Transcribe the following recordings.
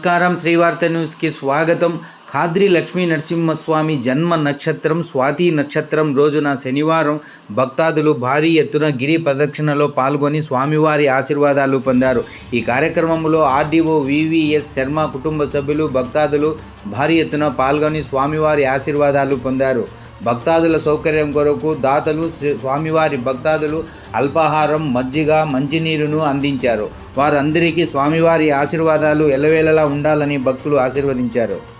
నమస్కారం. శ్రీవార్త న్యూస్కి స్వాగతం. ఖాద్రి లక్ష్మీ నరసింహస్వామి జన్మ నక్షత్రం స్వాతి నక్షత్రం రోజున శనివారం భక్తాదులు భారీ ఎత్తున గిరి ప్రదక్షిణలో పాల్గొని స్వామివారి ఆశీర్వాదాలు పొందారు. ఈ కార్యక్రమంలో ఆర్డీఓ వివిఎస్ శర్మ కుటుంబ సభ్యులు భక్తాదులు భారీ ఎత్తున పాల్గొని స్వామివారి ఆశీర్వాదాలు పొందారు. భక్తాదుల సౌకర్యం కొరకు దాతలు శ్రీ- స్వామివారి భక్తాదులు అల్పాహారం మజ్జిగ మంచినీరును అందించారు. వారందరికీ స్వామివారి ఆశీర్వాదాలు ఎల్లవేళలా ఉండాలని భక్తులు ఆశీర్వదించారు.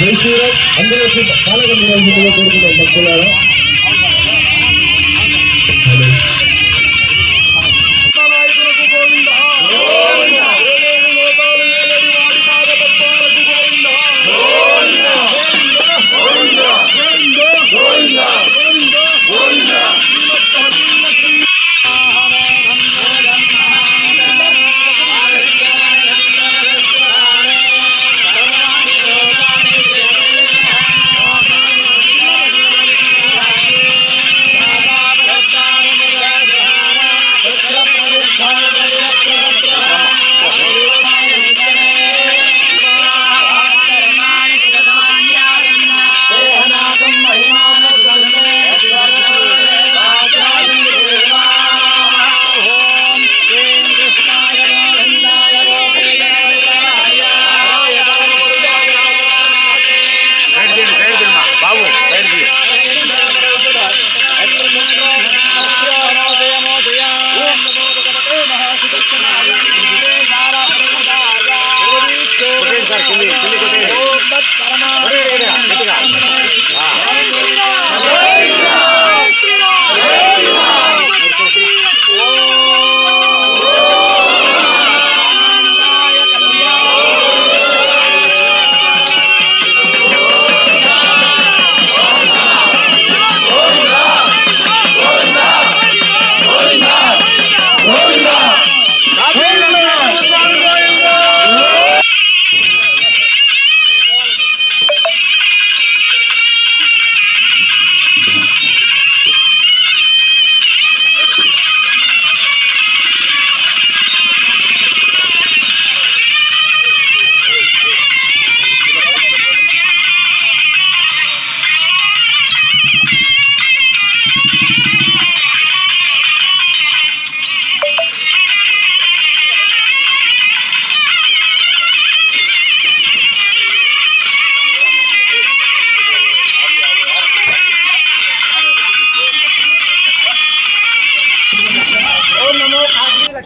జై శ్రీరామ్. అందరూ వచ్చి పాలక కోరుకున్నాం భక్తులారా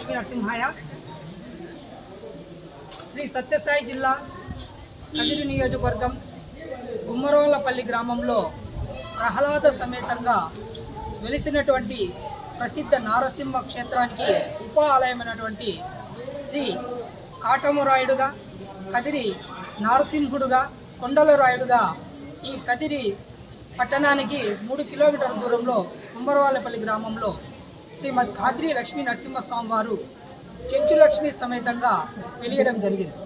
లక్ష్మీ నరసింహాయ శ్రీ సత్యసాయి జిల్లా కదిరి నియోజకవర్గం గుమ్మరోలపల్లి గ్రామంలో ప్రహ్లాద సమేతంగా వెలిసినటువంటి ప్రసిద్ధ నారసింహ క్షేత్రానికి ఉప ఆలయమైనటువంటి శ్రీ కాటమురాయుడుగా కదిరి నారసింహుడుగా కొండలరాయుడుగా ఈ కదిరి పట్టణానికి మూడు కిలోమీటర్ల దూరంలో కుమ్మరవాళ్ళపల్లి గ్రామంలో శ్రీమద్ ఖాద్రి లక్ష్మీ నరసింహస్వామి వారు చెంచులక్ష్మి సమేతంగా వెలియడం జరిగింది.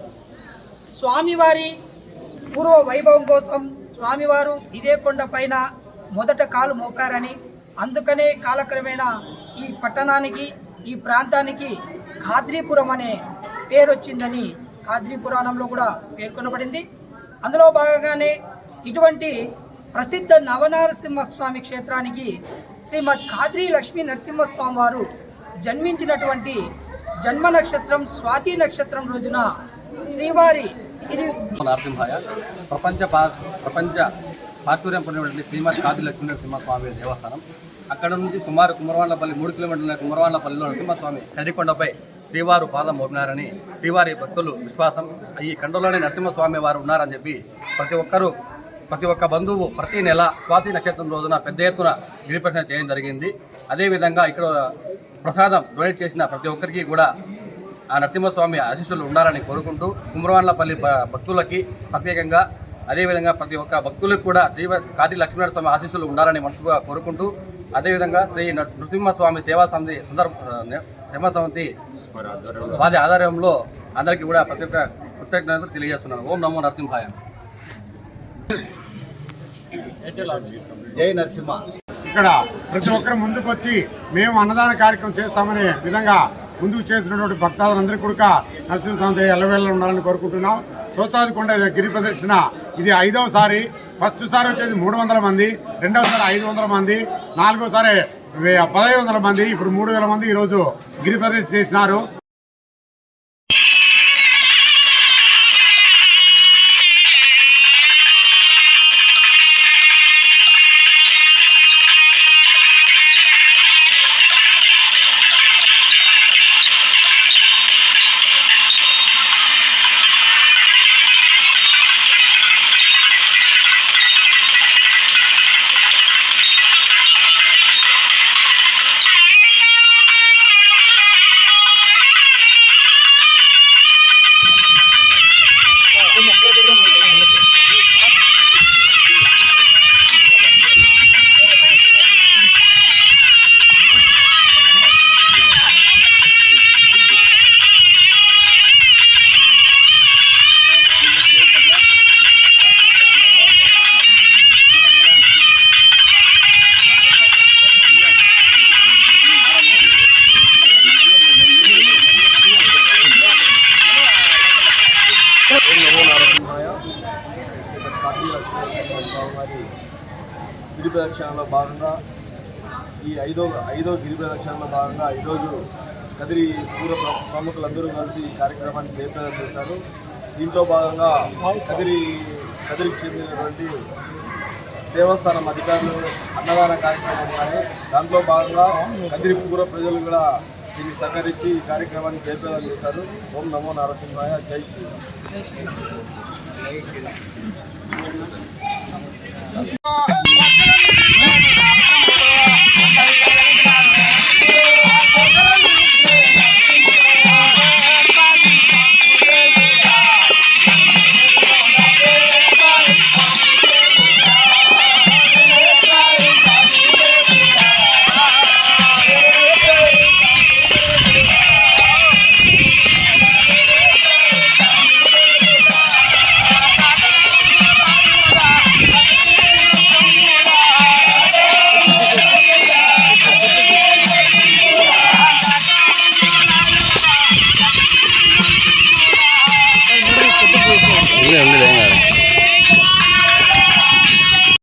స్వామివారి పూర్వ వైభవం కోసం స్వామివారు ఇదే కొండ పైన మొదట కాలు మోకారని అందుకనే కాలక్రమేణా ఈ పట్టణానికి ఈ ప్రాంతానికి ఖాద్రీపురం అనే పేరు వచ్చిందని ఖాద్రీ పురాణంలో కూడా పేర్కొనబడింది. అందులో భాగంగానే ఇటువంటి ప్రసిద్ధ నవనరసింహస్వామి క్షేత్రానికి శ్రీమద్ ఖాద్రి లక్ష్మీ నరసింహస్వామి వారు జన్మించినటువంటి జన్మ నక్షత్రం స్వాతి నక్షత్రం రోజున శ్రీవారి తిరి నరసింహాయ ప్రపంచ పా- ప్రపంచ ప్రాచుర్యం పొందినటువంటి శ్రీమద్ కాది లక్ష్మీ నరసింహస్వామి దేవస్థానం. అక్కడ నుంచి సుమారు కుమరవాళ్ళపల్లి మూడు కిలోమీటర్ల కుమరవాళ్ళపల్లిలో నరసింహస్వామి కరికొండపై శ్రీవారు పాదం మోపినారని శ్రీవారి భక్తులు విశ్వాసం. ఈ కండలోనే నరసింహస్వామి వారు ఉన్నారని చెప్పి ప్రతి ఒక్కరూ ప్రతి ఒక్క బంధువు ప్రతి నెల స్వాతి నక్షత్రం రోజున పెద్ద ఎత్తున గిరిప్రదక్షిణ చేయడం జరిగింది. అదేవిధంగా ఇక్కడ ప్రసాదం డొనేట్ చేసిన ప్రతి ఒక్కరికి కూడా ఆ నరసింహస్వామి ఆశీస్సులు ఉండాలని కోరుకుంటూ కుమ్రవాన్లపల్లి భక్తులకి ప్రత్యేకంగా అదేవిధంగా ప్రతి ఒక్క భక్తులకు కూడా శ్రీ కాతి లక్ష్మీనరస్వామి ఆశీస్సులు ఉండాలని మనసుగా కోరుకుంటూ అదేవిధంగా శ్రీ నృసింహస్వామి సేవా సమితి సందర్భ సేవా సమితి వారి ఆధ్వర్యంలో అందరికీ కూడా ప్రతి ఒక్క కృతజ్ఞతలు తెలియజేస్తున్నాను. ఓం నమో నరసింహాయ. జై నరసింహ. ఇక్కడ ప్రతి ఒక్కరు ముందుకు వచ్చి మేము అన్నదాన కార్యక్రమం చేస్తామనే విధంగా ముందుకు చేసినటువంటి భక్తాదులందరికీ కూడా నరసింహస్వామి ఎల్లవేళ ఉండాలని కోరుకుంటున్నాం. సోస్తాది కొండ గిరి ప్రదక్షిణ ఇది ఐదవసారి ఫస్ట్ సారి వచ్చేసి మూడు వందల మంది రెండవసారి ఐదు వందల మంది నాలుగోసారి పదహైదు వందల మంది ఇప్పుడు మూడు వేల మంది ఈరోజు గిరి ప్రదక్షిణ చేసినారు. ప్రదక్షిణలో భాగంగా ఈ ఐదో ఐదో గిరి ప్రదక్షిణలో భాగంగా ఈరోజు కదిరి పూర్వ ప్ర- ప్రముఖులందరూ కలిసి ఈ కార్యక్రమాన్ని జయప్రదం చేశారు. దీంట్లో భాగంగా కదిరి కదిరికి చెందినటువంటి దేవస్థానం అధికారులు అన్నదాన కార్యక్రమం కానీ దాంట్లో భాగంగా కదిరి పూర్వ ప్రజలు కూడా దీన్ని సహకరించి ఈ కార్యక్రమాన్ని జయప్రదం చేశారు. ఓం నమో నరసింహాయ జై శ్రీరామ్ おっこちらで。